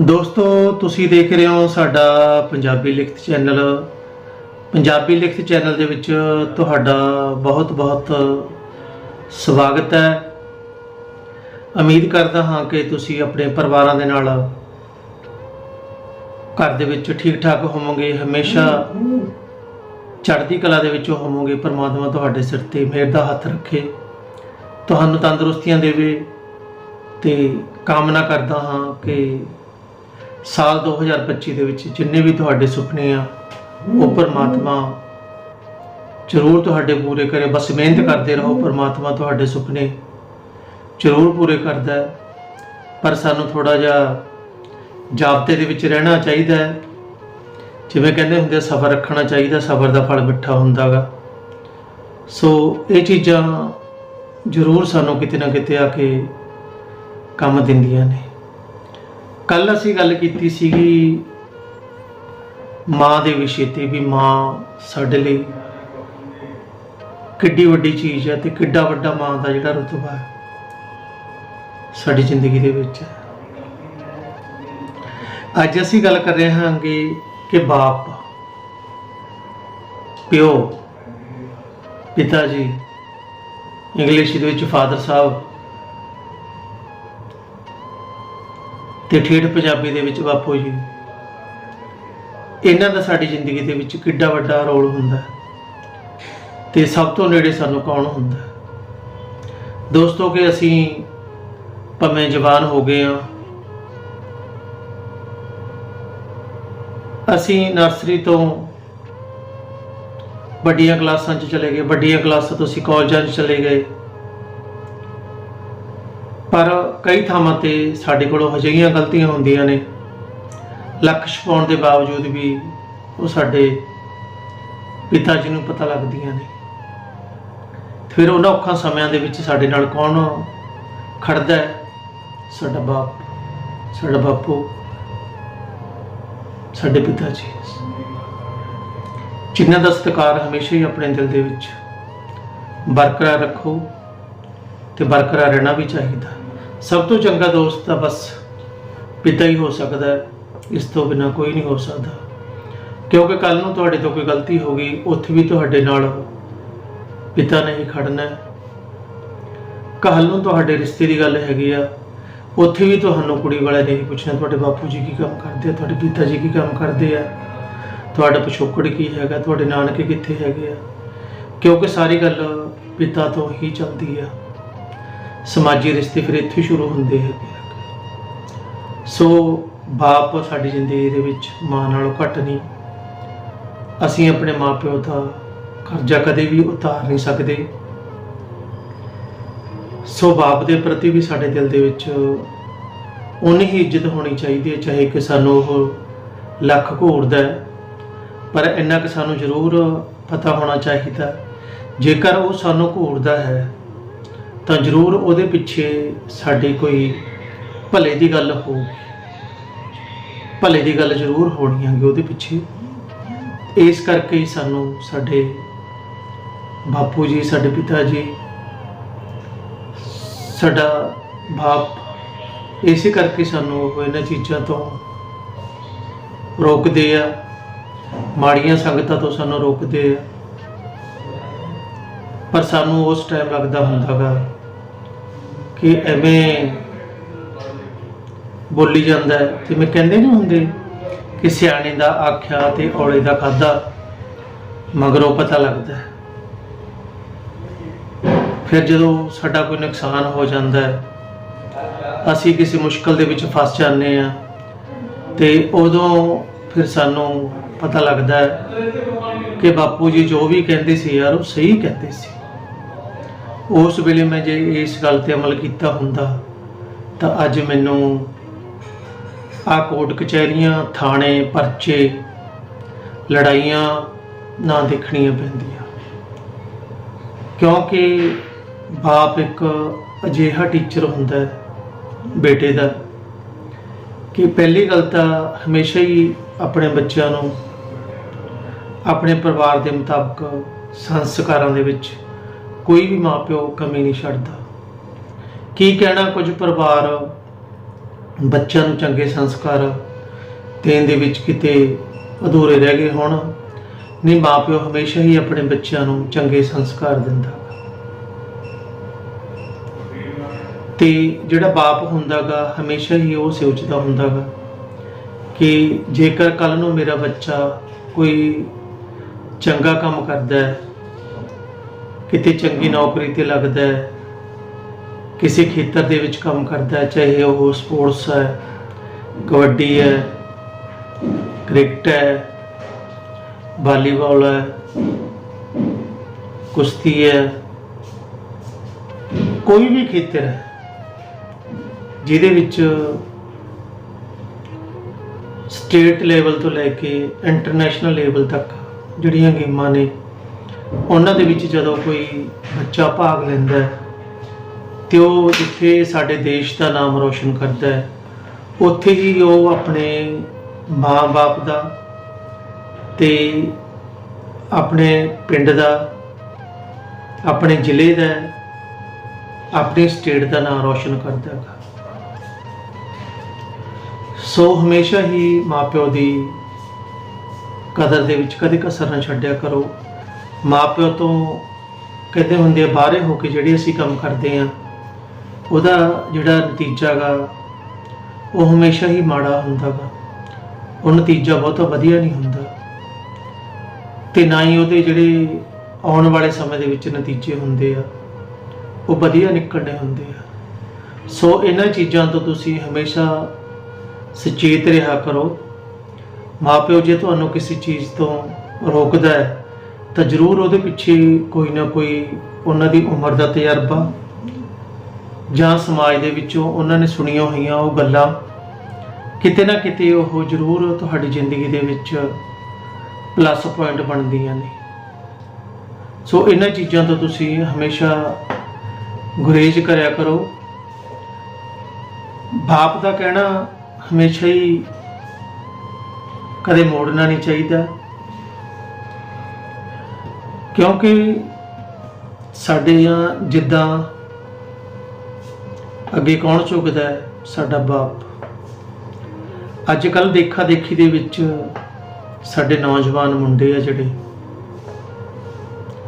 ਦੋਸਤੋ, ਤੁਸੀਂ ਦੇਖ ਰਹੇ ਹੋ ਸਾਡਾ ਪੰਜਾਬੀ ਲਿਖਤ ਚੈਨਲ। ਪੰਜਾਬੀ ਲਿਖਤ ਚੈਨਲ ਦੇ ਵਿੱਚ ਤੁਹਾਡਾ ਬਹੁਤ-ਬਹੁਤ ਸਵਾਗਤ ਹੈ। ਉਮੀਦ ਕਰਦਾ ਹਾਂ ਕਿ ਤੁਸੀਂ ਆਪਣੇ ਪਰਿਵਾਰਾਂ ਦੇ ਨਾਲ ਘਰ ਦੇ ਵਿੱਚ ਠੀਕ ਠਾਕ ਹੋਵੋਗੇ। ਹਮੇਸ਼ਾ ਚੜ੍ਹਦੀ ਕਲਾ ਦੇ ਵਿੱਚੋਂ ਹੋਵੋਗੇ। ਪਰਮਾਤਮਾ ਤੁਹਾਡੇ ਸਿਰ ਤੇ ਮਿਹਰ ਦਾ ਹੱਥ ਰੱਖੇ। ਤੁਹਾਨੂੰ ਤੰਦਰੁਸਤੀਆਂ ਦੇਵੇ ਤੇ ਕਾਮਨਾ ਕਰਦਾ ਹਾਂ ਕਿ ਸਾਲ 2025 ਦੇ ਵਿੱਚ ਜਿੰਨੇ ਵੀ ਤੁਹਾਡੇ ਸੁਪਨੇ ਆ, ਉਹ ਪਰਮਾਤਮਾ ਜ਼ਰੂਰ ਤੁਹਾਡੇ ਪੂਰੇ ਕਰੇ। ਬਸ ਮਿਹਨਤ ਕਰਦੇ ਰਹੋ, ਪਰਮਾਤਮਾ ਤੁਹਾਡੇ ਸੁਪਨੇ ਜ਼ਰੂਰ ਪੂਰੇ ਕਰਦਾ ਹੈ। ਪਰ ਸਾਨੂੰ ਥੋੜਾ ਜਿਹਾ ਜਾਬਤੇ ਦੇ ਵਿੱਚ ਰਹਿਣਾ ਚਾਹੀਦਾ ਹੈ। ਜਿਵੇਂ ਕਹਿੰਦੇ ਹੁੰਦੇ ਸਬਰ ਰੱਖਣਾ ਚਾਹੀਦਾ, ਸਬਰ ਦਾ ਫਲ ਮਿੱਠਾ ਹੁੰਦਾਗਾ ਸੋ ਇਹ ਚੀਜ਼ਾਂ ਜ਼ਰੂਰ ਸਾਨੂੰ ਕਿਤੇ ਨਾ ਕਿਤੇ ਆ ਕੇ ਕੰਮ ਦਿੰਦੀਆਂ ਨੇ। ਕੱਲ ਅਸੀਂ ਗੱਲ ਕੀਤੀ ਸੀਗੀ ਮਾਂ ਦੇ ਵਿਸ਼ੇ ਤੇ ਵੀ ਮਾਂ ਸਾਡੇ ਲਈ ਕਿੱਡੀ ਵੱਡੀ ਚੀਜ਼ ਹੈ ਤੇ ਕਿੱਡਾ ਵੱਡਾ ਮਾਂ ਦਾ ਜਿਹੜਾ ਰੁਤਬਾ ਹੈ, ਸਾਡੀ ਜ਼ਿੰਦਗੀ ਦੇ ਵਿੱਚ ਅੱਜ ਅਸੀਂ ਗੱਲ ਕਰ ਰਹੇ ਹਾਂਗੇ ਕਿ ਬਾਪ, ਪਿਓ, ਪਿਤਾ ਜੀ, ਇੰਗਲਿਸ਼ ਦੇ ਵਿੱਚ ਫਾਦਰ ਸਾਹਿਬ ਤੇ ਠੇਠ ਪੰਜਾਬੀ ਦੇ ਵਿੱਚ ਬਾਪੂ ਜੀ। ਇਹਨਾਂ ਦਾ ਸਾਡੀ ਜ਼ਿੰਦਗੀ ਦੇ ਵਿੱਚ ਕਿੱਡਾ ਵੱਡਾ ਰੋਲ ਹੁੰਦਾ ਹੈ। ਤੇ ਸਭ ਤੋਂ ਨੇੜੇ ਸਾਨੂੰ ਕੌਣ ਹੁੰਦਾ ਦੋਸਤੋ ਕਿ ਅਸੀਂ ਭਾਵੇਂ ਜਵਾਨ ਹੋ ਗਏ ਆ ਅਸੀਂ ਨਰਸਰੀ ਤੋਂ ਵੱਡੀਆਂ ਕਲਾਸਾਂ 'ਚ ਚਲੇ ਗਏ, ਵੱਡੀਆਂ ਕਲਾਸਾਂ ਤੋਂ ਅਸੀਂ ਕਾਲਜਾਂ 'ਚ ਚਲੇ ਗਏ। ਪਰ ਕਈ ਥਾਵਾਂ ਤੇ ਸਾਡੇ ਕੋਲੋਂ ਅਜਿਹੀਆਂ ਗਲਤੀਆਂ ਹੁੰਦੀਆਂ ਨੇ। ਲੱਖ ਛਪਾਉਣ ਦੇ ਬਾਵਜੂਦ ਵੀ ਉਹ ਸਾਡੇ ਪਿਤਾ ਜੀ ਨੂੰ ਪਤਾ ਲੱਗਦੀਆਂ ਨੇ। ਫਿਰ ਉਹਨਾਂ ਔਖਾਂ ਸਮਿਆਂ ਦੇ ਵਿੱਚ ਸਾਡੇ ਨਾਲ ਕੌਣ ਖੜਦਾ ਹੈ? ਸਾਡਾ ਬਾਪ, ਸਾਡਾ ਬਾਪੂ, ਸਾਡੇ ਪਿਤਾ ਜੀ। ਜਿਨ੍ਹਾਂ ਦਾ ਸਤਿਕਾਰ ਹਮੇਸ਼ਾ ਹੀ ਆਪਣੇ ਦਿਲ ਦੇ ਵਿੱਚ ਬਰਕਰਾਰ ਰੱਖੋ। ਤੇ ਬਰਕਰਾਰ ਰਹਿਣਾ ਵੀ ਚਾਹੀਦਾ। ਸਭ ਤੋਂ ਚੰਗਾ ਦੋਸਤ ਤਾਂ ਬਸ ਪਿਤਾ ਹੀ ਹੋ ਸਕਦਾ ਹੈ। ਇਸ ਤੋਂ ਬਿਨਾ ਕੋਈ ਨਹੀਂ ਹੋ ਸਕਦਾ। ਕਿਉਂਕਿ ਕੱਲ ਨੂੰ ਤੁਹਾਡੇ ਤੋਂ ਕੋਈ ਗਲਤੀ ਹੋ ਗਈ, ਉੱਥੇ ਵੀ ਤੁਹਾਡੇ ਨਾਲ ਪਿਤਾ ਨੇ ਹੀ ਖੜਨਾ ਹੈ। ਕੱਲ ਨੂੰ ਤੁਹਾਡੇ ਰਿਸ਼ਤੇ ਦੀ ਗੱਲ ਹੈਗੀ ਆ, ਉੱਥੇ ਵੀ ਤੁਹਾਨੂੰ ਕੁੜੀ ਵਾਲੇ ਨੇ ਪੁੱਛਣਾ, ਤੁਹਾਡੇ ਬਾਪੂ ਜੀ ਕੀ ਕੰਮ ਕਰਦੇ ਆ? ਤੁਹਾਡੇ ਪਿਤਾ ਜੀ ਕੀ ਕੰਮ ਕਰਦੇ ਆ? ਤੁਹਾਡਾ ਪਿਛੋਕੜ ਕੀ ਹੈਗਾ? ਤੁਹਾਡੇ ਨਾਨਕੇ ਕਿੱਥੇ ਹੈਗੇ ਆ? ਕਿਉਂਕਿ ਸਾਰੀ ਗੱਲ ਪਿਤਾ ਤੋਂ ਹੀ ਚੱਲਦੀ ਆ। ਸਮਾਜੀ ਰਿਸ਼ਤੇ ਫਿਰ ਇੱਥੇ ਸ਼ੁਰੂ ਹੁੰਦੇ ਹੈਗੇ ਆ। ਸੋ ਬਾਪ ਸਾਡੀ ਜ਼ਿੰਦਗੀ ਦੇ ਵਿੱਚ ਮਾਂ ਨਾਲੋਂ ਘੱਟ ਨਹੀਂ। ਅਸੀਂ ਆਪਣੇ ਮਾਪਿਓ ਦਾ ਕਰਜ਼ਾ ਕਦੇ ਵੀ ਉਤਾਰ ਨਹੀਂ ਸਕਦੇ। ਸੋ ਬਾਪ ਦੇ ਪ੍ਰਤੀ ਵੀ ਸਾਡੇ ਦਿਲ ਦੇ ਵਿੱਚ ਉਨੀ ਹੀ ਇੱਜ਼ਤ ਹੋਣੀ ਚਾਹੀਦੀ ਹੈ, ਚਾਹੇ ਕਿ ਸਾਨੂੰ ਉਹ ਲੱਖ ਘੂਰਦਾ ਹੈ, ਪਰ ਇੰਨਾ ਕਿ ਸਾਨੂੰ ਜ਼ਰੂਰ ਪਤਾ ਹੋਣਾ ਚਾਹੀਦਾ। ਜੇਕਰ ਉਹ ਸਾਨੂੰ ਘੂਰਦਾ ਹੈ ਤਾਂ ਜ਼ਰੂਰ ਉਹਦੇ ਪਿੱਛੇ ਸਾਡੀ ਕੋਈ ਭਲੇ ਦੀ ਗੱਲ ਹੋਊਗੀ। ਭਲੇ ਦੀ ਗੱਲ ਜ਼ਰੂਰ ਹੋਣੀ ਹੈਗੀ ਉਹਦੇ ਪਿੱਛੇ। ਇਸ ਕਰਕੇ ਸਾਨੂੰ ਸਾਡੇ ਬਾਪੂ ਜੀ, ਸਾਡੇ ਪਿਤਾ ਜੀ, ਸਾਡਾ ਬਾਪ, ਇਸੇ ਕਰਕੇ ਸਾਨੂੰ ਉਹ ਇਹਨਾਂ ਚੀਜ਼ਾਂ ਤੋਂ ਰੋਕਦੇ ਆ। ਮਾੜੀਆਂ ਸੰਗਤਾਂ ਤੋਂ ਸਾਨੂੰ ਰੋਕਦੇ ਆ। ਪਰ ਸਾਨੂੰ ਉਸ ਟਾਈਮ ਲੱਗਦਾ ਹੁੰਦਾਗਾ ਕਿ ਐਵੇਂ ਬੋਲੀ ਜਾਂਦਾ ਹੈ ਤੇ ਮੈਂ ਕਹਿੰਦੇ ਨਹੀਂ ਹੁੰਦੇ ਕਿ ਸਿਆਣੇ ਦਾ ਆਖਿਆ ਤੇ ਔਲੇ ਦਾ ਖਾਦਾ ਮਗਰੋਂ ਪਤਾ ਲੱਗਦਾ ਫਿਰ ਜਦੋਂ ਸਾਡਾ ਕੋਈ ਨੁਕਸਾਨ ਹੋ ਜਾਂਦਾ ਹੈ, ਅਸੀਂ ਕਿਸੇ ਮੁਸ਼ਕਲ ਦੇ ਵਿੱਚ ਫਸ ਜਾਂਦੇ ਆ ਤੇ ਉਦੋਂ ਫਿਰ ਸਾਨੂੰ ਪਤਾ ਲੱਗਦਾ ਹੈ ਕਿ ਬਾਪੂ ਜੀ ਜੋ ਵੀ ਕਹਿੰਦੇ ਸੀ ਯਾਰ ਉਹ ਸਹੀ ਕਹਿੰਦੇ ਸੀ। ਉਸ ਵੇਲੇ ਮੈਂ ਜੇ ਇਸ ਗੱਲ ਤੇ ਅਮਲ ਕੀਤਾ ਹੁੰਦਾ, ਤਾਂ ਅੱਜ ਮੈਨੂੰ ਆ ਕੋਰਟ ਕਚਹਿਰੀਆਂ, ਥਾਣੇ, ਪਰਚੇ, ਲੜਾਈਆਂ ਨਾ ਦੇਖਣੀਆਂ ਪੈਂਦੀਆਂ। ਕਿਉਂਕਿ ਬਾਪ ਇੱਕ ਅਜਿਹਾ ਟੀਚਰ ਹੁੰਦਾ ਹੈ, ਬੇਟੇ ਦਾ, ਕਿ ਪਹਿਲੀ ਗੱਲ ਤਾਂ ਹਮੇਸ਼ਾ ਹੀ ਆਪਣੇ ਬੱਚਿਆਂ ਨੂੰ, ਆਪਣੇ ਪਰਿਵਾਰ ਦੇ ਮੁਤਾਬਕ ਸੰਸਕਾਰਾਂ ਦੇ ਵਿੱਚ ਕੋਈ ਵੀ ਮਾਪਿਓ ਕਮੀ ਨਹੀਂ ਛੱਡਦਾ। ਕੀ ਕਹਿਣਾ ਕੁਝ ਪਰਿਵਾਰ ਬੱਚਿਆਂ ਨੂੰ ਚੰਗੇ ਸੰਸਕਾਰ ਦੇਣ ਦੇ ਵਿੱਚ ਕਿਤੇ ਅਧੂਰੇ ਰਹਿ ਗਏ ਹੋਣ? ਨਹੀਂ, ਮਾਪਿਓ ਹਮੇਸ਼ਾ ਹੀ ਆਪਣੇ ਬੱਚਿਆਂ ਨੂੰ ਚੰਗੇ ਸੰਸਕਾਰ ਦਿੰਦਾ। ਤੇ ਜਿਹੜਾ ਬਾਪ ਹੁੰਦਾਗਾ, ਹਮੇਸ਼ਾ ਹੀ ਉਹ ਸੋਚਦਾ ਹੁੰਦਾਗਾ ਕਿ ਜੇਕਰ ਕੱਲ ਨੂੰ ਮੇਰਾ ਬੱਚਾ ਕੋਈ ਚੰਗਾ ਕੰਮ ਕਰਦਾ ਹੈ ਕਿਤੇ ਚੰਗੀ ਨੌਕਰੀ ਤੇ ਲੱਗਦਾ ਹੈ, ਕਿਸੇ ਖੇਤਰ ਦੇ ਵਿੱਚ ਕੰਮ ਕਰਦਾ ਹੈ, ਚਾਹੇ ਉਹ ਸਪੋਰਟਸ ਹੈ, ਕਬੱਡੀ ਹੈ, ਕ੍ਰਿਕਟ ਹੈ, ਵਾਲੀਬਾਲ ਹੈ, ਕੁਸ਼ਤੀ ਹੈ, ਕੋਈ ਵੀ ਖੇਤਰ ਹੈ, ਜਿਹਦੇ ਵਿੱਚ ਸਟੇਟ ਲੈਵਲ ਤੋਂ ਲੈ ਕੇ ਇੰਟਰਨੈਸ਼ਨਲ ਲੈਵਲ ਤੱਕ ਜਿਹੜੀਆਂ ਗੇਮਾਂ ਨੇ ਉਹਨਾਂ ਦੇ ਵਿੱਚ ਜਦੋਂ ਕੋਈ ਬੱਚਾ ਭਾਗ ਲੈਂਦਾ ਹੈ, ਤੇ ਉਹ ਜਿੱਥੇ ਸਾਡੇ ਦੇਸ਼ ਦਾ ਨਾਮ ਰੋਸ਼ਨ ਕਰਦਾ ਹੈ, ਉੱਥੇ ਹੀ ਉਹ ਆਪਣੇ ਮਾਂ-ਬਾਪ ਦਾ ਤੇ ਆਪਣੇ ਪਿੰਡ ਦਾ, ਆਪਣੇ ਜ਼ਿਲ੍ਹੇ ਦਾ, ਆਪਣੇ ਸਟੇਟ ਦਾ ਨਾਮ ਰੋਸ਼ਨ ਕਰਦਾ ਹੈਗਾ। ਸੋ ਹਮੇਸ਼ਾ ਹੀ ਮਾਪਿਓ ਦੀ ਕਦਰ ਦੇ ਵਿੱਚ ਕਦੇ ਕਸਰ ਨਾ ਛੱਡਿਆ ਕਰੋ। ਮਾਪਿਓ ਤੋਂ ਕਹਿੰਦੇ ਹੁੰਦੇ ਆ, ਬਾਹਰੇ ਹੋ ਕੇ ਜਿਹੜੇ ਅਸੀਂ ਕੰਮ ਕਰਦੇ ਆ ਉਹਦਾ ਜਿਹੜਾ ਨਤੀਜਾ ਗਾ, ਉਹ ਹਮੇਸ਼ਾ ਹੀ ਮਾੜਾ ਹੁੰਦਾ ਗਾ। ਉਹ ਨਤੀਜਾ ਬਹੁਤਾ ਵਧੀਆ ਨਹੀਂ ਹੁੰਦਾ। ਤੇ ਨਾ ਹੀ ਉਹਦੇ ਜਿਹੜੇ ਆਉਣ ਵਾਲੇ ਸਮੇਂ ਦੇ ਵਿੱਚ ਨਤੀਜੇ ਹੁੰਦੇ ਆ, ਉਹ ਵਧੀਆ ਨਿਕਲਣੇ ਹੁੰਦੇ ਆ। ਸੋ ਇਹਨਾਂ ਚੀਜ਼ਾਂ ਤੋਂ ਤੁਸੀਂ ਹਮੇਸ਼ਾ ਸੁਚੇਤ ਰਿਹਾ ਕਰੋ। ਮਾਪਿਓ ਜੇ ਤੁਹਾਨੂੰ ਕਿਸੇ ਚੀਜ਼ ਤੋਂ ਰੋਕਦਾ ਹੈ ਤਾਂ ਜ਼ਰੂਰ ਉਹਦੇ ਪਿੱਛੇ ਕੋਈ ਨਾ ਕੋਈ ਉਹਨਾਂ ਦੀ ਉਮਰ ਦਾ ਤਜਰਬਾ ਜਾਂ ਸਮਾਜ ਦੇ ਵਿੱਚੋਂ ਉਹਨਾਂ ਨੇ ਸੁਣੀਆਂ ਹੋਈਆਂ ਉਹ ਗੱਲਾਂ, ਕਿਤੇ ਨਾ ਕਿਤੇ ਉਹ ਜ਼ਰੂਰ ਤੁਹਾਡੀ ਜ਼ਿੰਦਗੀ ਦੇ ਵਿੱਚ ਪਲੱਸ ਪੁਆਇੰਟ ਬਣਦੀਆਂ ਨੇ। ਸੋ ਇਹਨਾਂ ਚੀਜ਼ਾਂ ਤੋਂ ਤੁਸੀਂ ਹਮੇਸ਼ਾ ਗੁਰੇਜ਼ ਕਰਿਆ ਕਰੋ। ਬਾਪ ਦਾ ਕਹਿਣਾ ਹਮੇਸ਼ਾ ਹੀ ਕਦੇ ਮੋੜਨਾ ਨਹੀਂ ਚਾਹੀਦਾ। ਕਿਉਂਕਿ ਸਾਡੇ ਜਾਂ ਜਿੱਦਾਂ ਅੱਗੇ ਕੌਣ ਝੁਕਦਾ ਸਾਡਾ ਬਾਪ। ਅੱਜ ਕੱਲ ਦੇਖਾ ਦੇਖੀ ਦੇ ਵਿੱਚ ਸਾਡੇ ਨੌਜਵਾਨ ਮੁੰਡੇ ਆ ਜਿਹੜੇ।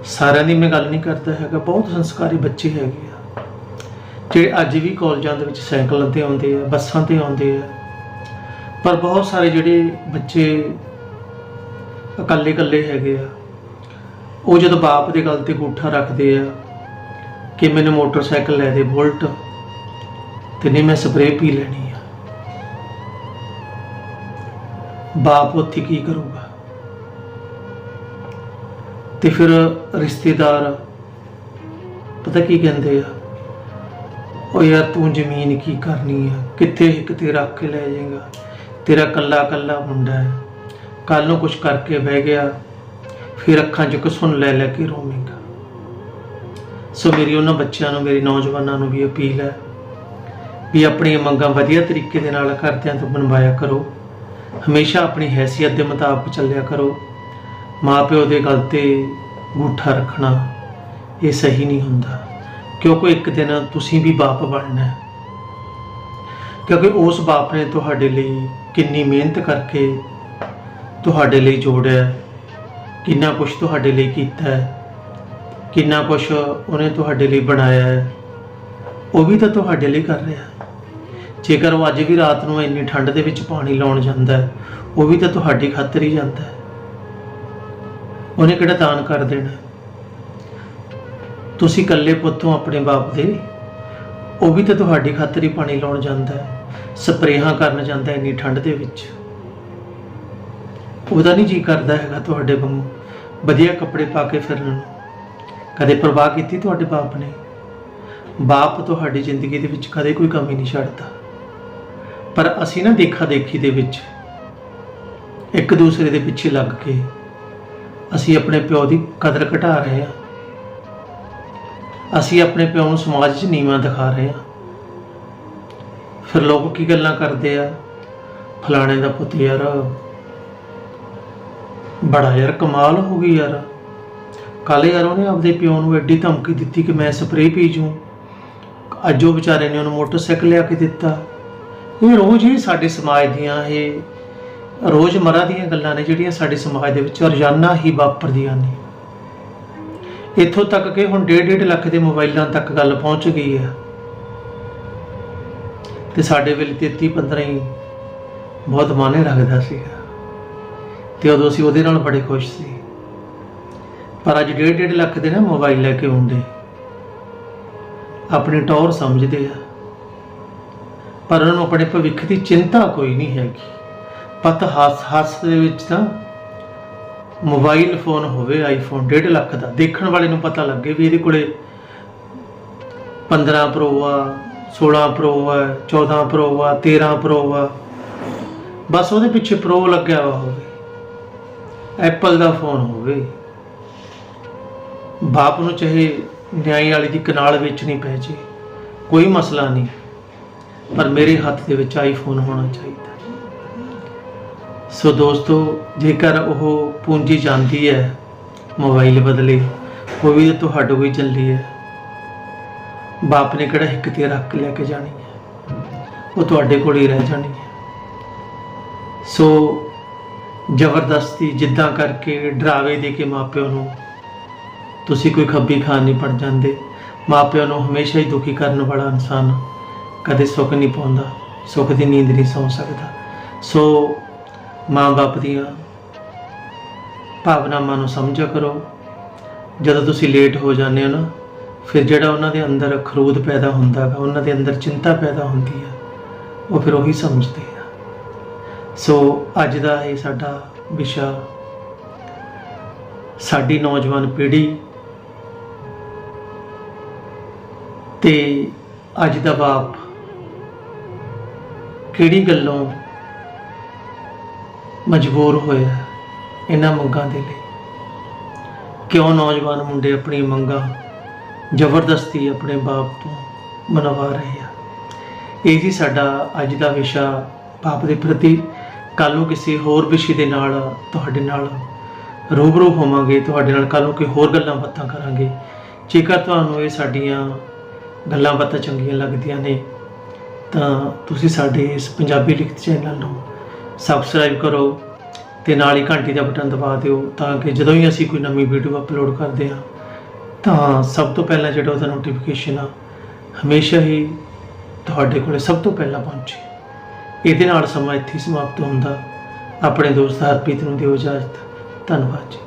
ਸਾਰਿਆਂ ਦੀ ਮੈਂ ਗੱਲ ਨਹੀਂ ਕਰਦਾ ਹੈਗਾ, ਬਹੁਤ ਸੰਸਕਾਰੀ ਬੱਚੇ ਹੈਗੇ ਆ। ਜਿਹੜੇ ਅੱਜ ਵੀ ਕਾਲਜਾਂ ਦੇ ਵਿੱਚ ਸਾਈਕਲਾਂ ਤੇ ਆਉਂਦੇ ਆ, ਬੱਸਾਂ ਤੇ ਆਉਂਦੇ ਆ। ਪਰ ਬਹੁਤ ਸਾਰੇ ਜਿਹੜੇ ਬੱਚੇ ਇਕੱਲੇ ਇਕੱਲੇ ਹੈਗੇ ਆ। ਉਹ ਜਦੋਂ ਬਾਪ ਦੇ ਗੱਲ ਤੇ ਗੂਠਾ ਰੱਖਦੇ ਆ ਕਿ ਮੈਨੂੰ ਮੋਟਰਸਾਈਕਲ ਲੈ ਦੇ ਬੁਲਟ, ਤੇ ਨਹੀਂ ਮੈਂ ਸਪਰੇਅ ਪੀ ਲੈਣੀ ਆ। ਬਾਪ ਉੱਥੇ ਕੀ ਕਰੂਗਾ? ਤੇ ਫਿਰ ਰਿਸ਼ਤੇਦਾਰ ਪਤਾ ਕੀ ਕਹਿੰਦੇ ਆ? ਉਹ ਯਾਰ ਤੂੰ ਜ਼ਮੀਨ ਕੀ ਕਰਨੀ ਆ? ਕਿੱਥੇ ਇੱਕ ਤੇ ਰੱਖ ਕੇ ਲੈ ਜਾਏਗਾ? ਤੇਰਾ ਕੱਲਾ ਕੱਲਾ ਮੁੰਡਾ ਹੈ। ਕੱਲ ਨੂੰ ਕੁਝ ਕਰਕੇ ਬਹਿ ਗਿਆ। ਫਿਰ ਅੱਖਾਂ 'ਚ ਕਸੁੰਨ ਲੈ ਲੈ ਕੇ ਰੋਵੇਂਗਾ। ਸੋ ਮੇਰੀ ਉਹਨਾਂ ਬੱਚਿਆਂ ਨੂੰ, ਮੇਰੀ ਨੌਜਵਾਨਾਂ ਨੂੰ ਵੀ ਅਪੀਲ ਹੈ ਵੀ ਆਪਣੀਆਂ ਮੰਗਾਂ ਵਧੀਆ ਤਰੀਕੇ ਦੇ ਨਾਲ ਘਰਦਿਆਂ ਤੋਂ ਬਣਵਾਇਆ ਕਰੋ। ਹਮੇਸ਼ਾ ਆਪਣੀ ਹੈਸੀਅਤ ਦੇ ਮੁਤਾਬਕ ਚੱਲਿਆ ਕਰੋ। ਮਾਪਿਓ ਦੇ ਗੱਲ ਤੇ ਗੂਠਾ ਰੱਖਣਾ, ਇਹ ਸਹੀ ਨਹੀਂ ਹੁੰਦਾ। ਕਿਉਂਕਿ ਇੱਕ ਦਿਨ ਤੁਸੀਂ ਵੀ ਬਾਪ ਬਣਨਾ ਹੈ? ਕਿਉਂਕਿ ਉਸ ਬਾਪ ਨੇ ਤੁਹਾਡੇ ਲਈ ਕਿੰਨੀ ਮਿਹਨਤ ਕਰਕੇ ਤੁਹਾਡੇ ਲਈ ਜੋੜਿਆ ਕਿੰਨਾ ਕੁਝ ਤੁਹਾਡੇ ਲਈ ਕੀਤਾ ਹੈ? ਕਿੰਨਾ ਕੁਝ ਉਹਨੇ ਤੁਹਾਡੇ ਲਈ ਬਣਾਇਆ ਹੈ? ਉਹ ਵੀ ਤਾਂ ਤੁਹਾਡੇ ਲਈ ਕਰ ਰਿਹਾ ਹੈ। ਜੇਕਰ ਉਹ ਅੱਜ ਵੀ ਰਾਤ ਨੂੰ ਇੰਨੀ ਠੰਡ ਦੇ ਵਿੱਚ ਪਾਣੀ ਲਾਉਣ ਜਾਂਦਾ ਹੈ, ਉਹ ਵੀ ਤਾਂ ਤੁਹਾਡੀ ਖਾਤਰ ਹੀ ਜਾਂਦਾ ਹੈ। ਉਹਨੇ ਕਿਹੜਾ ਦਾਨ ਕਰ ਦੇਣਾ ਤੁਸੀਂ ਇਕੱਲੇ ਪੁੱਤੋਂ ਆਪਣੇ ਬਾਪ ਦੇ, ਉਹ ਵੀ ਤਾਂ ਤੁਹਾਡੀ ਖਾਤਰ ਹੀ ਪਾਣੀ ਲਾਉਣ ਜਾਂਦਾ ਹੈ। ਸਪਰੇਹਾਂ ਕਰਨ ਜਾਂਦਾ ਇੰਨੀ ਠੰਡ ਦੇ ਵਿੱਚ। ਉਹਦਾ ਨਹੀਂ ਜੀ ਕਰਦਾ ਹੈਗਾ ਤੁਹਾਡੇ ਵਾਂਗੂ। ਵਧੀਆ ਕੱਪੜੇ ਪਾ ਕੇ ਫਿਰਨ ਨੂੰ। ਕਦੇ ਪਰਵਾਹ ਕੀਤੀ ਤੁਹਾਡੇ ਬਾਪ ਨੇ? ਬਾਪ ਤੁਹਾਡੀ ਜ਼ਿੰਦਗੀ ਦੇ ਵਿੱਚ ਕਦੇ ਕੋਈ ਕਮੀ ਨਹੀਂ ਛੱਡਦਾ। ਪਰ ਅਸੀਂ ਨਾ ਦੇਖਾ ਦੇਖੀ ਦੇ ਵਿੱਚ ਇੱਕ ਦੂਸਰੇ ਦੇ ਪਿੱਛੇ ਲੱਗ ਕੇ ਅਸੀਂ ਆਪਣੇ ਪਿਓ ਦੀ ਕਦਰ ਘਟਾ ਰਹੇ ਹਾਂ। ਅਸੀਂ ਆਪਣੇ ਪਿਓ ਨੂੰ ਸਮਾਜ 'ਚ ਨੀਵਾਂ ਦਿਖਾ ਰਹੇ ਹਾਂ। ਫਿਰ ਲੋਕ ਕੀ ਗੱਲਾਂ ਕਰਦੇ ਆ? ਫਲਾਣੇ ਦਾ ਪੁੱਤ ਯਾਰ ਬੜਾ ਯਾਰ ਕਮਾਲ ਹੋ ਗਈ ਯਾਰ। ਕੱਲ ਯਾਰ ਉਹਨੇ ਆਪਦੇ ਪਿਓ ਨੂੰ ਐਡੀ ਧਮਕੀ ਦਿੱਤੀ ਕਿ ਮੈਂ ਸਪਰੇਅ ਪੀ ਜੂ। ਅੱਜ ਉਹ ਵਿਚਾਰੇ ਨੇ ਉਹਨੂੰ ਮੋਟਰਸਾਈਕਲ ਲਿਆ ਕੇ ਦਿੱਤਾ। ਇਹ ਰੋਜ਼ ਹੀ ਸਾਡੇ ਸਮਾਜ ਦੀਆਂ ਇਹ ਰੋਜ਼ਮਰਾ ਦੀਆਂ ਗੱਲਾਂ ਨੇ ਜਿਹੜੀਆਂ ਸਾਡੇ ਸਮਾਜ ਦੇ ਵਿੱਚ ਰੋਜ਼ਾਨਾ ਹੀ ਵਾਪਰਦੀਆਂ ਨੇ। ਇੱਥੋਂ ਤੱਕ ਕਿ ਹੁਣ 1.5 ਲੱਖ ਦੇ ਮੋਬਾਈਲਾਂ ਤੱਕ ਗੱਲ ਪਹੁੰਚ ਗਈ ਹੈ ਤੇ ਸਾਡੇ ਵੇਲੇ 33 15 ਹੀ ਬਹੁਤ ਮਾਨੇ ਰੱਖਦਾ ਸੀਗਾ। ਤੇ ਉਦੋਂ ਅਸੀਂ ਉਹਦੇ ਨਾਲ ਬੜੇ ਖੁਸ਼ ਸੀ। ਪਰ ਅੱਜ 1.5 ਲੱਖ ਦੇ ਨਾ ਮੋਬਾਈਲ ਲੈ ਕੇ ਆਉਂਦੇ। ਆਪਣੇ ਟੌਰ ਸਮਝਦੇ ਆ। ਪਰ ਉਹਨਾਂ ਨੂੰ ਆਪਣੇ ਭਵਿੱਖ ਦੀ ਚਿੰਤਾ ਕੋਈ ਨਹੀਂ ਹੈਗੀ। ਪਤ ਹੱਸ ਹੱਸ ਦੇ ਵਿੱਚ ਤਾਂ ਮੋਬਾਈਲ ਫੋਨ ਹੋਵੇ ਆਈਫੋਨ 1.5 ਲੱਖ ਦਾ। ਦੇਖਣ ਵਾਲੇ ਨੂੰ ਪਤਾ ਲੱਗੇ ਵੀ ਇਹਦੇ ਕੋਲੇ 15 ਪ੍ਰੋ ਆ 16 ਪ੍ਰੋ ਆ 14 ਪ੍ਰੋ ਆ 13 ਪ੍ਰੋ ਆ। ਬਸ ਉਹਦੇ ਪਿੱਛੇ ਪ੍ਰੋ ਲੱਗਿਆ ਵਾ ਹੋਵੇ। ਐਪਲ ਦਾ ਫੋਨ ਹੋਵੇ। ਬਾਪ ਨੂੰ ਚਾਹੇ ਨਿਆਈ ਵਾਲੀ ਦੀ ਕਨਾਲ ਵੇਚਣੀ ਪੈ ਜੇ, ਕੋਈ ਮਸਲਾ ਨਹੀਂ। ਪਰ ਮੇਰੇ ਹੱਥ ਦੇ ਵਿੱਚ ਆਈਫੋਨ ਹੋਣਾ ਚਾਹੀਦਾ। ਸੋ ਦੋਸਤੋ, ਜੇਕਰ ਉਹ ਪੂੰਜੀ ਜਾਂਦੀ ਹੈ, ਮੋਬਾਈਲ ਬਦਲੇ, ਉਹ ਵੀ ਤੁਹਾਡੇ ਕੋਈ ਚੱਲੀ ਹੈ। ਬਾਪ ਨੇ ਕਿਹੜਾ ਇੱਕ ਤੇ ਰੱਖ ਲੈ ਕੇ ਜਾਣੀ ਹੈ? ਉਹ ਤੁਹਾਡੇ ਕੋਲ ਹੀ ਰਹਿ ਜਾਣੀ ਹੈ। ਸੋ ਜ਼ਬਰਦਸਤੀ ਜਿੱਦਾਂ ਕਰਕੇ ਡਰਾਵੇ ਦੇ ਕੇ ਮਾਪਿਓ ਨੂੰ ਤੁਸੀਂ ਕੋਈ ਖੱਬੀ ਖਾਨ ਨਹੀਂ ਪੜ ਜਾਂਦੇ। ਮਾਪਿਆਂ ਨੂੰ ਹਮੇਸ਼ਾ ਹੀ ਦੁਖੀ ਕਰਨ ਵਾਲਾ ਇਨਸਾਨ ਕਦੇ ਸੁੱਖ ਨਹੀਂ ਪਾਉਂਦਾ, ਸੁੱਖ ਦੀ ਨੀਂਦ ਨਹੀਂ ਸੌਂ ਸਕਦਾ। ਸੋ ਮਾਂ-ਬਾਪ ਦੀਆਂ ਭਾਵਨਾਵਾਂ ਨੂੰ ਸਮਝਿਆ ਕਰੋ। ਜਦੋਂ ਤੁਸੀਂ ਲੇਟ ਹੋ ਜਾਂਦੇ ਹੋ ਨਾ, ਫਿਰ ਜਿਹੜਾ ਉਹਨਾਂ ਦੇ ਅੰਦਰ ਖਰੂਦ ਪੈਦਾ ਹੁੰਦਾ ਹੈ ਉਹਨਾਂ ਦੇ ਅੰਦਰ ਚਿੰਤਾ ਪੈਦਾ ਹੁੰਦੀ ਹੈ ਉਹ ਫਿਰ ਉਹੀ ਸਮਝਦੇ ਸੋ ਅੱਜ ਦਾ ਇਹ ਸਾਡਾ ਵਿਸ਼ਾ, ਸਾਡੀ ਨੌਜਵਾਨ ਪੀੜ੍ਹੀ ਤੇ ਅੱਜ ਦਾ ਬਾਪ ਕਿਹੜੀ ਗੱਲੋਂ ਮਜਬੂਰ ਹੋਇਆ ਇਹਨਾਂ ਮੰਗਾਂ ਦੇ ਲਈ? ਕਿਉਂ ਨੌਜਵਾਨ ਮੁੰਡੇ ਆਪਣੀ ਮੰਗਾਂ ਜ਼ਬਰਦਸਤੀ ਆਪਣੇ ਬਾਪ ਤੋਂ ਮਨਵਾ ਰਹੇ ਆ? ਇਹ ਜੀ ਸਾਡਾ ਅੱਜ ਦਾ ਵਿਸ਼ਾ, ਬਾਪ ਦੇ ਪ੍ਰਤੀ ਕੱਲ ਨੂੰ ਕਿਸੇ ਹੋਰ ਵਿਸ਼ੇ ਦੇ ਨਾਲ, ਤੁਹਾਡੇ ਨਾਲ ਰੂਬਰੂ ਹੋਵਾਂਗੇ, ਤੁਹਾਡੇ ਨਾਲ ਕੱਲ ਨੂੰ ਕੋਈ ਹੋਰ ਗੱਲਾਂ ਬਾਤਾਂ ਕਰਾਂਗੇ। ਜੇਕਰ ਤੁਹਾਨੂੰ ਇਹ ਸਾਡੀਆਂ ਗੱਲਾਂ ਬਾਤਾਂ ਚੰਗੀਆਂ ਲੱਗਦੀਆਂ ਨੇ, ਤਾਂ ਤੁਸੀਂ ਸਾਡੇ ਇਸ ਪੰਜਾਬੀ ਲਿਖਤ ਚੈਨਲ ਨੂੰ ਸਬਸਕ੍ਰਾਈਬ ਕਰੋ ਤੇ ਨਾਲ ਹੀ ਘੰਟੀ ਦਾ ਬਟਨ ਦਬਾ ਦਿਓ ਤਾਂ ਕਿ ਜਦੋਂ ਹੀ ਅਸੀਂ ਕੋਈ ਨਵੀਂ ਵੀਡੀਓ ਅਪਲੋਡ ਕਰਦੇ ਹਾਂ, ਤਾਂ ਸਭ ਤੋਂ ਪਹਿਲਾਂ ਜਿਹੜਾ ਉਹਦਾ ਨੋਟੀਫਿਕੇਸ਼ਨ ਆ, ਹਮੇਸ਼ਾ ਹੀ ਤੁਹਾਡੇ ਕੋਲੇ ਸਭ ਤੋਂ ਪਹਿਲਾਂ ਪਹੁੰਚੇ। ਇਹਦੇ ਨਾਲ ਸਮਾਂ ਇੱਥੇ ਹੀ ਸਮਾਪਤ ਹੁੰਦਾ। ਆਪਣੇ ਦੋਸਤ ਹਰਪ੍ਰੀਤ ਨੂੰ ਦਿਓ ਇਜਾਜ਼ਤ। ਧੰਨਵਾਦ ਜੀ।